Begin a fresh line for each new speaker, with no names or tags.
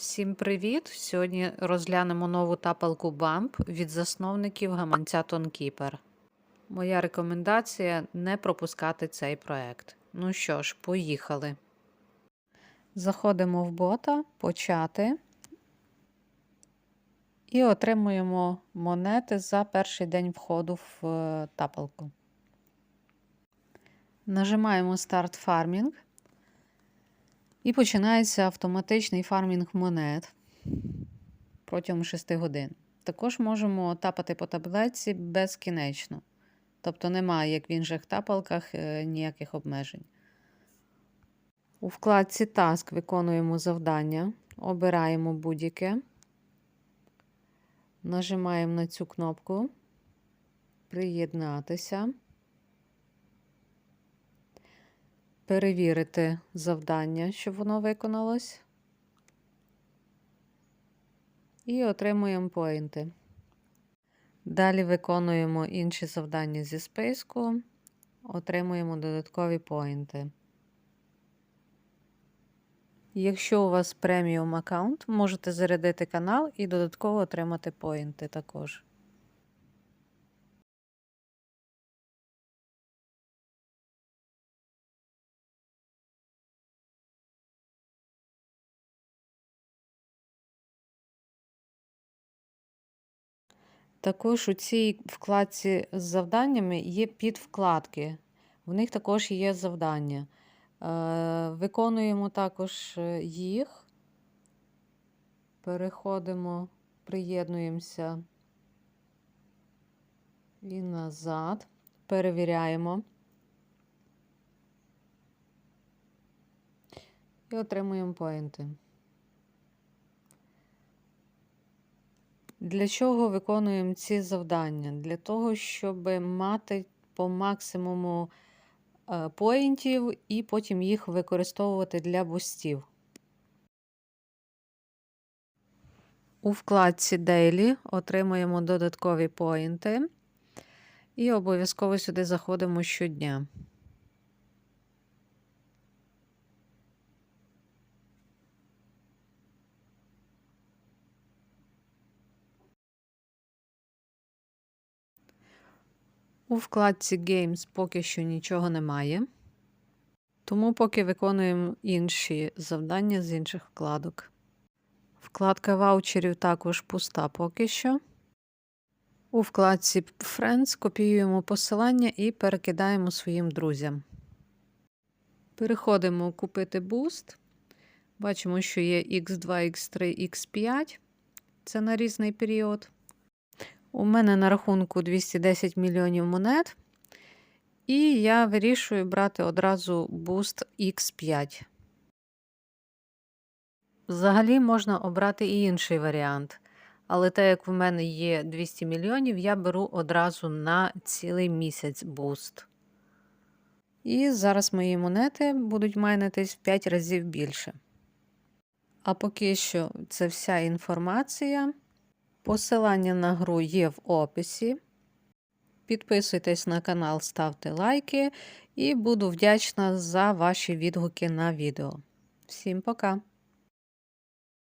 Всім привіт! Сьогодні розглянемо нову тапалку Bump від засновників гаманця TonKeeper. Моя рекомендація не пропускати цей проект. Ну що ж, поїхали. Заходимо в бота, почати і отримуємо монети за перший день входу в е, тапалку. Нажимаємо Start Farming. І починається автоматичний фармінг монет протягом 6 годин. Також можемо тапати по таблетці безкінечно. Тобто немає, як в інших тапалках, е, ніяких обмежень. У вкладці Task виконуємо завдання, обираємо будь-яке, нажимаємо на цю кнопку Приєднатися. Перевірити завдання, щоб воно виконалось. І отримуємо поінти. Далі виконуємо інші завдання зі списку, отримуємо додаткові поінти. Якщо у вас преміум аккаунт, можете зарядити канал і додатково отримати поінти також. Також у цій вкладці з завданнями є підвкладки. В них також є завдання. Е, Виконуємо також е, їх, переходимо, приєднуємося і назад, перевіряємо і отримуємо поінти. Для чого виконуємо ці завдання? Для того, щоб мати по максимуму е, поінтів і потім їх використовувати для бустів. У вкладці Daily отримуємо додаткові поінти і обов'язково сюди заходимо щодня. У вкладці Games поки що нічого немає, тому поки виконуємо інші завдання з інших вкладок. Вкладка ваучерів також пуста поки що. У вкладці Friends копіюємо посилання і перекидаємо своїм друзям. Переходимо Купити буст. Бачимо, що є X2, X3, X5. Це на різний період. У мене на рахунку 210 мільйонів монет. І я вирішую брати одразу Boost X5. Взагалі можна обрати і інший варіант. Але так як в мене є 200 мільйонів, я беру одразу на цілий місяць буст. І зараз мої монети будуть майнитись в 5 разів більше. А поки що це вся інформація. Посилання на гру є в описі. Підписуйтесь на канал, ставте лайки і буду вдячна за ваші відгуки на відео. Всім пока!